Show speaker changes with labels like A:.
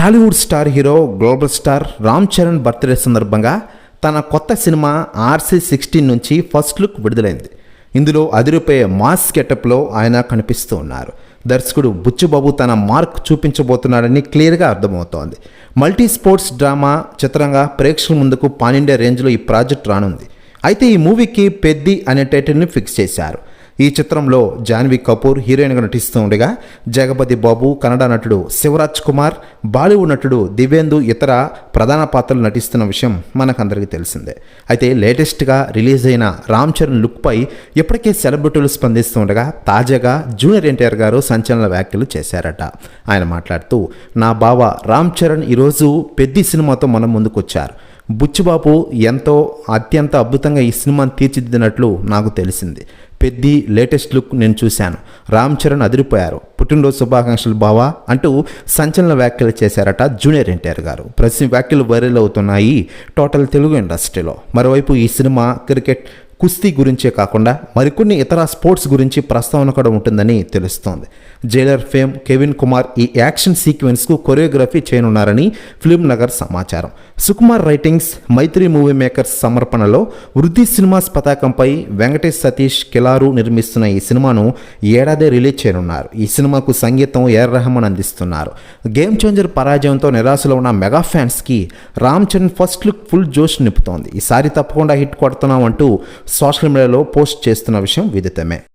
A: Tollywood star hero global star Ram Charan birthday సందర్భంగా తన కొత్త సినిమా ఆర్సీ సిక్స్టీన్ నుంచి ఫస్ట్ లుక్ విడుదలైంది. ఇందులో అదిరిపోయే మాస్ గెటప్లో ఆయన కనిపిస్తూ ఉన్నారు. దర్శకుడు బుచ్చుబాబు తన మార్క్ చూపించబోతున్నాడని క్లియర్గా అర్థమవుతోంది. మల్టీ స్పోర్ట్స్ డ్రామా చిత్రంగా ప్రేక్షకుల ముందుకు పానిండే రేంజ్లో ఈ ప్రాజెక్ట్ రానుంది. అయితే ఈ మూవీకి పెద్ది అనే టైటిల్ని ఫిక్స్ చేశారు. ఈ చిత్రంలో జాన్వి కపూర్ హీరోయిన్గా నటిస్తూ ఉండగా జగపతి బాబు కన్నడ నటుడు శివరాజ్ కుమార్ బాలీవుడ్ నటుడు దివ్యేందు ఇతర ప్రధాన పాత్రలు నటిస్తున్న విషయం మనకందరికీ తెలిసిందే. అయితే లేటెస్ట్గా రిలీజ్ అయిన రామ్ చరణ్ లుక్పై ఇప్పటికే సెలబ్రిటీలు స్పందిస్తూ ఉండగా తాజాగా జూనియర్ ఎన్టీఆర్ గారు సంచలన వ్యాఖ్యలు చేశారట. ఆయన మాట్లాడుతూ నా బావ రామ్ చరణ్ ఈరోజు పెద్ద సినిమాతో మనం ముందుకొచ్చారు. బుచ్చిబాబు ఎంతో అత్యంత అద్భుతంగా ఈ సినిమాను తీర్చిదిద్దినట్లు నాకు తెలిసింది. పెద్ది లేటెస్ట్ లుక్ నేను చూశాను. రామ్ చరణ్ అదిరిపోయారు. పుట్టినరోజు శుభాకాంక్షలు బావా అంటూ సంచలన వ్యాఖ్యలు చేశారట జూనియర్ ఎన్టీఆర్ గారు. ప్రతి వ్యాఖ్యలు వైరల్ అవుతున్నాయి టోటల్ తెలుగు ఇండస్ట్రీలో. మరోవైపు ఈ సినిమా క్రికెట్ కుస్తీ గురించే కాకుండా మరికొన్ని ఇతర స్పోర్ట్స్ గురించి ప్రస్తావన కూడా ఉంటుందని తెలుస్తోంది. జైలర్ ఫేమ్ కెవిన్ కుమార్ ఈ యాక్షన్ సీక్వెన్స్కు కొరియోగ్రఫీ చేయనున్నారని ఫిల్మ్ నగర్ సమాచారం. Sukumar Writings Mythri Movie Makers సమర్పణలో వృద్ధి సినిమాస్ పతాకంపై వెంకటేష్ సతీష్ కిలారు నిర్మిస్తున్న ఈ సినిమాను ఏడాదే రిలీజ్ చేయనున్నారు. ఈ సినిమాకు సంగీతం ఏర్ రెహమాన్ అందిస్తున్నారు. గేమ్ చేంజర్ పరాజయంతో నిరాశలో ఉన్న మెగా ఫ్యాన్స్కి Ram Charan first look full జోష్ నింపుతోంది. ఈసారి తప్పకుండా హిట్ కొడుతున్నాం అంటూ సోషల్ మీడియాలో పోస్ట్ చేస్తున్న విషయం విదితమే.